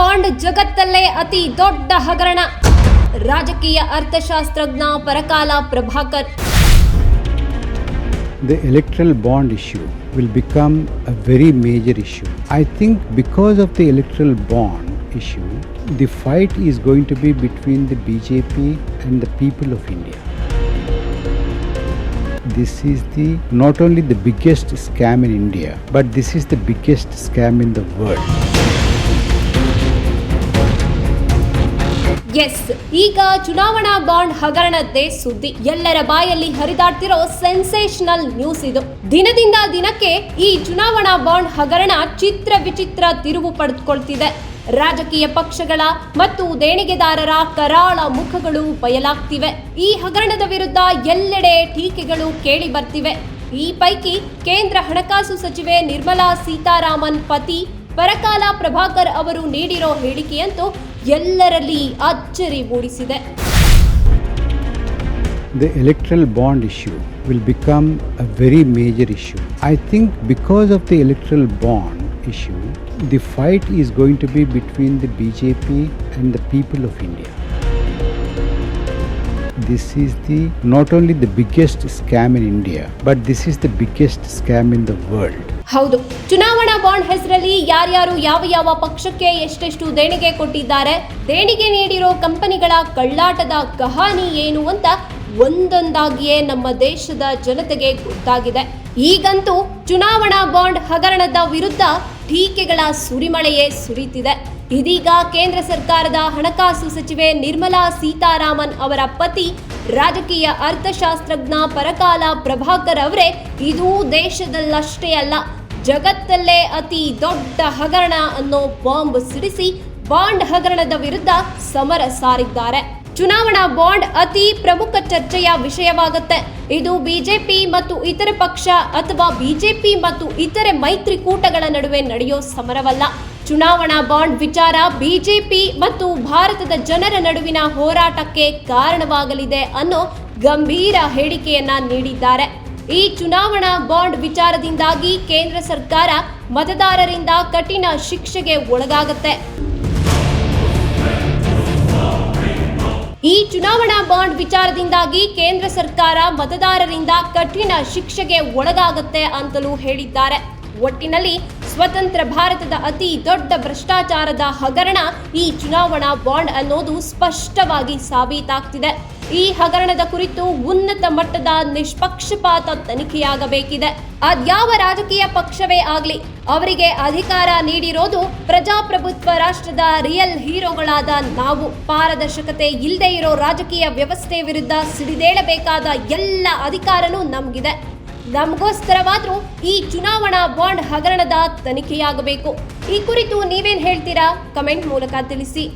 Bond ಜಗತ್ತಲ್ಲೇ ಅತಿ ದೊಡ್ಡ ಹಗರಣ ರಾಜಕೀಯ ಅರ್ಥಶಾಸ್ತ್ರಜ್ಞ Parakala Prabhakar the electoral bond issue will become a very major issue. I think because of the electoral bond issue, the fight is going to be between the BJP and the people of India. This is the not only the biggest scam in India, but this is the biggest scam in the world. Yes ಈಗ ಚುನಾವಣಾ bond ಹಗರಣದ್ದೇ ಸುದ್ದಿ. ಎಲ್ಲರ ಬಾಯಲ್ಲಿ ಹರಿದಾಡ್ತಿರೋ sensational news ಇದು. ದಿನದಿಂದ ದಿನಕ್ಕೆ ಈ ಚುನಾವಣಾ ಬಾಂಡ್ ಹಗರಣ ಚಿತ್ರ ವಿಚಿತ್ರ ತಿರುವು ಪಡೆದುಕೊಳ್ತಿದೆ ರಾಜಕೀಯ ಪಕ್ಷಗಳ ಮತ್ತು ದೇಣಿಗೆದಾರರ ಕರಾಳ ಮುಖಗಳು ಬಯಲಾಗ್ತಿವೆ. ಈ ಹಗರಣದ ವಿರುದ್ಧ ಎಲ್ಲೆಡೆ ಟೀಕೆಗಳು ಕೇಳಿ ಬರ್ತಿವೆ. ಈ ಪೈಕಿ ಕೇಂದ್ರ ಹಣಕಾಸು ಸಚಿವೆ ನಿರ್ಮಲಾ ಸೀತಾರಾಮನ್ ಪತಿ ಪರಕಾಲ ಪ್ರಭಾಕರ್ ಅವರು ನೀಡಿರೋ ಹೇಳಿಕೆಯಂತೂ ಎಲ್ಲರಲ್ಲಿ ಅಚ್ಚರಿ ಮೂಡಿಸಿದೆ the electoral bond issue will become a very major issue. I think because of the electoral bond issue, the fight is going to be between the BJP and the people of India. This is the not only the biggest scam in India, but this is the biggest scam in the world. ಹೌದು. ಚುನಾವಣಾ bond ಹೆಸರಲ್ಲಿ ಯಾರ್ಯಾರು ಯಾವ ಯಾವ ಪಕ್ಷಕ್ಕೆ ಎಷ್ಟೆಷ್ಟು ದೇಣಿಗೆ ಕೊಟ್ಟಿದ್ದಾರೆ, ದೇಣಿಗೆ ನೀಡಿರೋ ಕಂಪನಿಗಳ ಕಳ್ಳಾಟದ ಕಹಾನಿ ಏನು ಅಂತ ಒಂದೊಂದಾಗಿಯೇ ನಮ್ಮ ದೇಶದ ಜನತೆಗೆ ಗೊತ್ತಾಗಿದೆ. ಈಗಂತೂ ಚುನಾವಣಾ ಬಾಂಡ್ ಹಗರಣದ ವಿರುದ್ಧ ಟೀಕೆಗಳ ಸುರಿಮಳೆಯೇ ಸುರಿತಿದೆ. ಇದೀಗ ಕೇಂದ್ರ ಸರ್ಕಾರದ ಹಣಕಾಸು ಸಚಿವೆ ನಿರ್ಮಲಾ ಸೀತಾರಾಮನ್ ಅವರ ಪತಿ ರಾಜಕೀಯ ಅರ್ಥಶಾಸ್ತ್ರಜ್ಞ ಪರಕಾಲ ಪ್ರಭಾಕರ್ ಅವರೇ, ಇದು ದೇಶದಲ್ಲಷ್ಟೇ ಅಲ್ಲ, ಜಗತ್ತಲ್ಲೇ ಅತಿ ದೊಡ್ಡ ಹಗರಣ ಅನ್ನೋ ಬಾಂಬ್ ಸಿಡಿಸಿ ಬಾಂಡ್ ಹಗರಣದ ವಿರುದ್ಧ ಸಮರ ಸಾರಿದ್ದಾರೆ. ಚುನಾವಣಾ ಬಾಂಡ್ ಅತಿ ಪ್ರಮುಖ ಚರ್ಚೆಯ ವಿಷಯವಾಗುತ್ತೆ. ಇದು ಬಿಜೆಪಿ ಮತ್ತು ಇತರೆ ಪಕ್ಷ ಅಥವಾ ಬಿಜೆಪಿ ಮತ್ತು ಇತರೆ ಮೈತ್ರಿಕೂಟಗಳ ನಡುವೆ ನಡೆಯೋ ಸಮರವಲ್ಲ. ಚುನಾವಣಾ ಬಾಂಡ್ ವಿಚಾರ ಬಿಜೆಪಿ ಮತ್ತು ಭಾರತದ ಜನರ ನಡುವಿನ ಹೋರಾಟಕ್ಕೆ ಕಾರಣವಾಗಲಿದೆ ಅನ್ನೋ ಗಂಭೀರ ಹೇಳಿಕೆಯನ್ನ ನೀಡಿದ್ದಾರೆ. ಈ ಚುನಾವಣಾ ಬಾಂಡ್ ವಿಚಾರದಿಂದಾಗಿ ಕೇಂದ್ರ ಸರ್ಕಾರ ಮತದಾರರಿಂದ ಕಠಿಣ ಶಿಕ್ಷೆಗೆ ಒಳಗಾಗುತ್ತೆ. ಈ ಚುನಾವಣಾ ಬಾಂಡ್ ವಿಚಾರದಿಂದಾಗಿ ಕೇಂದ್ರ ಸರ್ಕಾರ ಮತದಾರರಿಂದ ಕಠಿಣ ಶಿಕ್ಷೆಗೆ ಒಳಗಾಗುತ್ತೆ ಅಂತಲೂ ಹೇಳಿದ್ದಾರೆ. ಒಟ್ಟಿನಲ್ಲಿ ಸ್ವತಂತ್ರ ಭಾರತದ ಅತಿ ದೊಡ್ಡ ಭ್ರಷ್ಟಾಚಾರದ ಹಗರಣ ಈ ಚುನಾವಣಾ ಬಾಂಡ್ ಅನ್ನೋದು ಸ್ಪಷ್ಟವಾಗಿ ಸಾಬೀತಾಗ್ತಿದೆ. ಈ ಹಗರಣದ ಕುರಿತು ಉನ್ನತ ಮಟ್ಟದ ನಿಷ್ಪಕ್ಷಪಾತ ತನಿಖೆಯಾಗಬೇಕಿದೆ. ಅದ್ಯಾವ ರಾಜಕೀಯ ಪಕ್ಷವೇ ಆಗಲಿ, ಅವರಿಗೆ ಅಧಿಕಾರ ನೀಡಿರೋದು ಪ್ರಜಾಪ್ರಭುತ್ವ ರಾಷ್ಟ್ರದ ರಿಯಲ್ ಹೀರೋಗಳಾದ ನಾವು. ಪಾರದರ್ಶಕತೆ ಇಲ್ಲದೆ ಇರೋ ರಾಜಕೀಯ ವ್ಯವಸ್ಥೆ ವಿರುದ್ಧ ಸಿಡಿದೇಳಬೇಕಾದ ಎಲ್ಲ ಅಧಿಕಾರನೂ ನಮಗಿದೆ. ನಮಗೋಸ್ಕರವಾದ್ರೂ ಈ ಚುನಾವಣಾ ಬಾಂಡ್ ಹಗರಣದ ತನಿಖೆಯಾಗಬೇಕು. ಈ ಕುರಿತು ನೀವೇನ್ ಹೇಳ್ತೀರಾ? ಕಮೆಂಟ್ ಮೂಲಕ ತಿಳಿಸಿ.